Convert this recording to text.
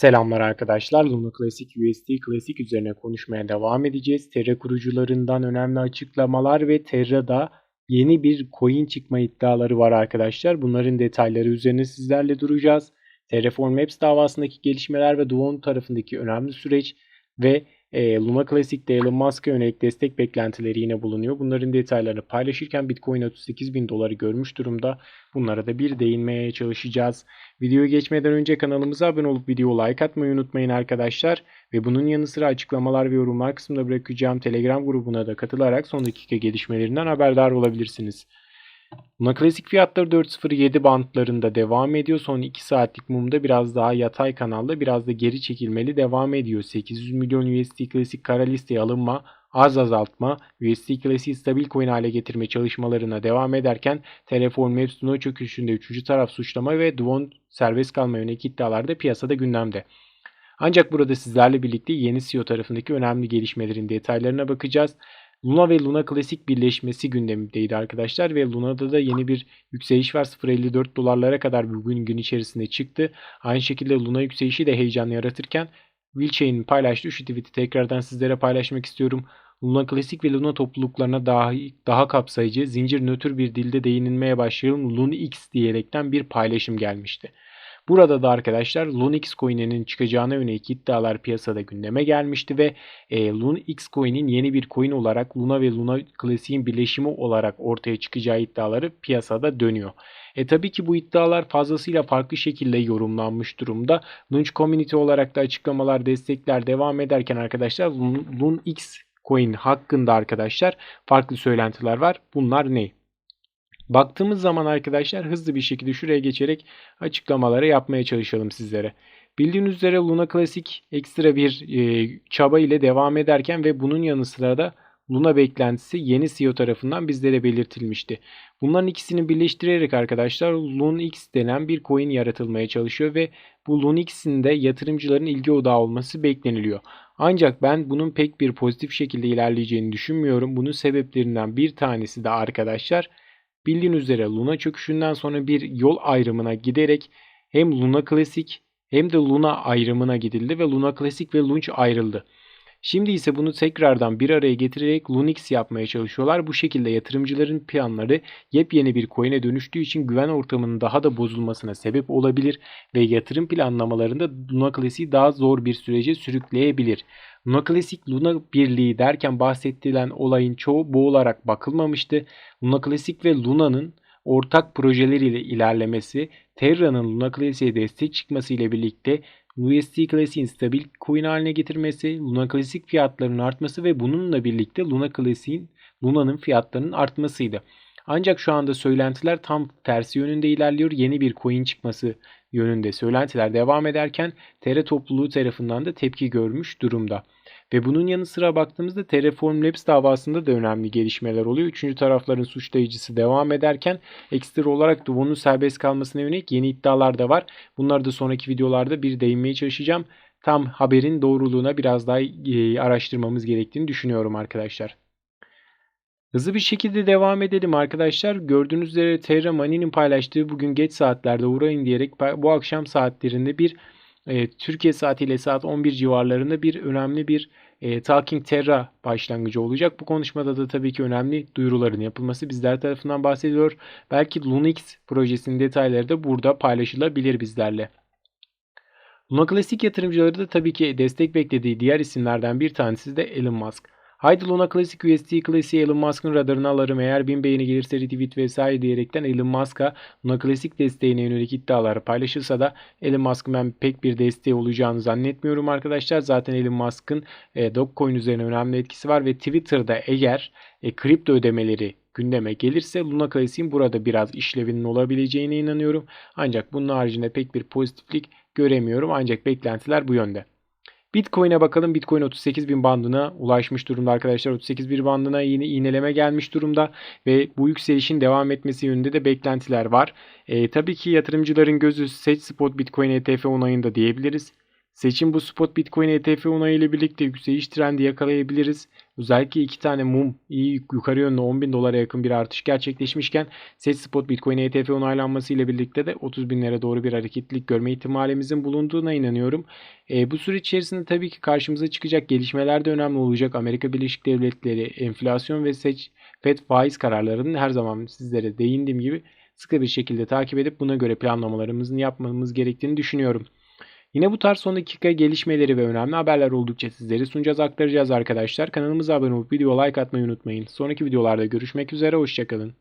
Selamlar arkadaşlar. Luna Classic USD Classic üzerine konuşmaya devam edeceğiz. Terra kurucularından önemli açıklamalar ve Terra'da yeni bir coin çıkma iddiaları var arkadaşlar. Bunların detayları üzerine sizlerle duracağız. Terraform Labs davasındaki gelişmeler ve Duon tarafındaki önemli süreç ve e, Luna Classic'te Elon Musk'a yönelik destek beklentileri yine bulunuyor. Bunların detaylarını paylaşırken Bitcoin 38 bin doları görmüş durumda. Bunlara da bir değinmeye çalışacağız. Videoya geçmeden önce kanalımıza abone olup video like atmayı unutmayın arkadaşlar. Ve bunun yanı sıra açıklamalar ve yorumlar kısmında bırakacağım Telegram grubuna da katılarak son dakika gelişmelerinden haberdar olabilirsiniz. Buna klasik fiyatları 4.07 bantlarında devam ediyor. Son 2 saatlik mumda biraz daha yatay kanalda biraz da geri çekilmeli devam ediyor. 800 milyon USD klasik kara listeye alınma, az azaltma, USD klasiği stabil coin hale getirme çalışmalarına devam ederken Terraform Maps Duno çöküşünde 3. taraf suçlama ve Duon serbest kalma yönelik iddialar da piyasada gündemde. Ancak burada sizlerle birlikte yeni CEO tarafındaki önemli gelişmelerin detaylarına bakacağız. Luna ve Luna Klasik birleşmesi gündemindeydi arkadaşlar ve Luna'da da yeni bir yükseliş var. 0.54 dolarlara kadar bugün gün içerisinde çıktı. Aynı şekilde Luna yükselişi de heyecan yaratırken Willchain'in paylaştığı şu tweet'i tekrardan sizlere paylaşmak istiyorum. Luna Klasik ve Luna topluluklarına daha, daha kapsayıcı, zincir nötr bir dilde değinilmeye başlayan Luna X diyerekten bir paylaşım gelmişti. Burada da arkadaşlar LunX coin'inin çıkacağına yönelik iddialar piyasada gündeme gelmişti ve e, LunX coin'in yeni bir coin olarak Luna ve Luna Classic'in birleşimi olarak ortaya çıkacağı iddiaları piyasada dönüyor. E tabii ki bu iddialar fazlasıyla farklı şekilde yorumlanmış durumda. Launch Community olarak da açıklamalar, destekler devam ederken arkadaşlar LunX coin hakkında arkadaşlar farklı söylentiler var. Bunlar ne? Baktığımız zaman arkadaşlar hızlı bir şekilde şuraya geçerek açıklamaları yapmaya çalışalım sizlere. Bildiğiniz üzere Luna Classic ekstra bir e, çaba ile devam ederken ve bunun yanı sıra da Luna beklentisi yeni CEO tarafından bizlere belirtilmişti. Bunların ikisini birleştirerek arkadaşlar LunX denen bir coin yaratılmaya çalışıyor ve bu LunX'in de yatırımcıların ilgi odağı olması bekleniliyor. Ancak ben bunun pek bir pozitif şekilde ilerleyeceğini düşünmüyorum. Bunun sebeplerinden bir tanesi de arkadaşlar Bildiğin üzere Luna çöküşünden sonra bir yol ayrımına giderek hem Luna Klasik hem de Luna ayrımına gidildi ve Luna Klasik ve Lunch ayrıldı. Şimdi ise bunu tekrardan bir araya getirerek Lunix yapmaya çalışıyorlar. Bu şekilde yatırımcıların planları yepyeni bir coin'e dönüştüğü için güven ortamının daha da bozulmasına sebep olabilir ve yatırım planlamalarında Luna Classic'i daha zor bir sürece sürükleyebilir. Luna Classic Luna Birliği derken bahsettilen olayın çoğu bu olarak bakılmamıştı. Luna Classic ve Luna'nın ortak projeleriyle ilerlemesi, Terra'nın Luna Classic'e destek çıkması ile birlikte USD Classic'in stabil coin haline getirmesi, Luna Classic fiyatlarının artması ve bununla birlikte Luna Classic'in Luna'nın fiyatlarının artmasıydı. Ancak şu anda söylentiler tam tersi yönünde ilerliyor. Yeni bir coin çıkması yönünde söylentiler devam ederken TR topluluğu tarafından da tepki görmüş durumda. Ve bunun yanı sıra baktığımızda Terraform Labs davasında da önemli gelişmeler oluyor. Üçüncü tarafların suçlayıcısı devam ederken ekstra olarak Duvon'un serbest kalmasına yönelik yeni iddialar da var. Bunları da sonraki videolarda bir değinmeye çalışacağım. Tam haberin doğruluğuna biraz daha e, araştırmamız gerektiğini düşünüyorum arkadaşlar. Hızlı bir şekilde devam edelim arkadaşlar. Gördüğünüz üzere Terra Money'nin paylaştığı bugün geç saatlerde uğrayın diyerek bu akşam saatlerinde bir e, Türkiye saatiyle saat 11 civarlarında bir önemli bir e, Talking Terra başlangıcı olacak. Bu konuşmada da tabii ki önemli duyuruların yapılması bizler tarafından bahsediliyor. Belki Lunix projesinin detayları da burada paylaşılabilir bizlerle. Luna Classic yatırımcıları da tabii ki destek beklediği diğer isimlerden bir tanesi de Elon Musk. Haydi Luna Classic USD Classic Elon Musk'ın radarını alırım. Eğer 1000 beğeni gelirse retweet vesaire diyerekten Elon Musk'a Luna Classic desteğine yönelik iddiaları paylaşılsa da Elon Musk'ın ben pek bir desteği olacağını zannetmiyorum arkadaşlar. Zaten Elon Musk'ın e, Dogecoin üzerine önemli etkisi var ve Twitter'da eğer e, kripto ödemeleri gündeme gelirse Luna Classic'in burada biraz işlevinin olabileceğine inanıyorum. Ancak bunun haricinde pek bir pozitiflik göremiyorum. Ancak beklentiler bu yönde. Bitcoin'e bakalım. Bitcoin 38 bin bandına ulaşmış durumda arkadaşlar. 38 bin bandına yine iğneleme gelmiş durumda ve bu yükselişin devam etmesi yönünde de beklentiler var. E, tabii ki yatırımcıların gözü seç spot Bitcoin ETF onayında diyebiliriz. Seçim bu spot Bitcoin ETF onayı ile birlikte yükseliş trendi yakalayabiliriz. Özellikle iki tane mum iyi yukarı yönlü 10 bin dolara yakın bir artış gerçekleşmişken seç spot Bitcoin ETF onaylanması ile birlikte de 30 binlere doğru bir hareketlilik görme ihtimalimizin bulunduğuna inanıyorum. E, bu süreç içerisinde tabii ki karşımıza çıkacak gelişmeler de önemli olacak. Amerika Birleşik Devletleri enflasyon ve seç FED faiz kararlarının her zaman sizlere değindiğim gibi sıkı bir şekilde takip edip buna göre planlamalarımızın yapmamız gerektiğini düşünüyorum. Yine bu tarz son dakika gelişmeleri ve önemli haberler oldukça sizlere sunacağız aktaracağız arkadaşlar. Kanalımıza abone olup video like atmayı unutmayın. Sonraki videolarda görüşmek üzere hoşçakalın.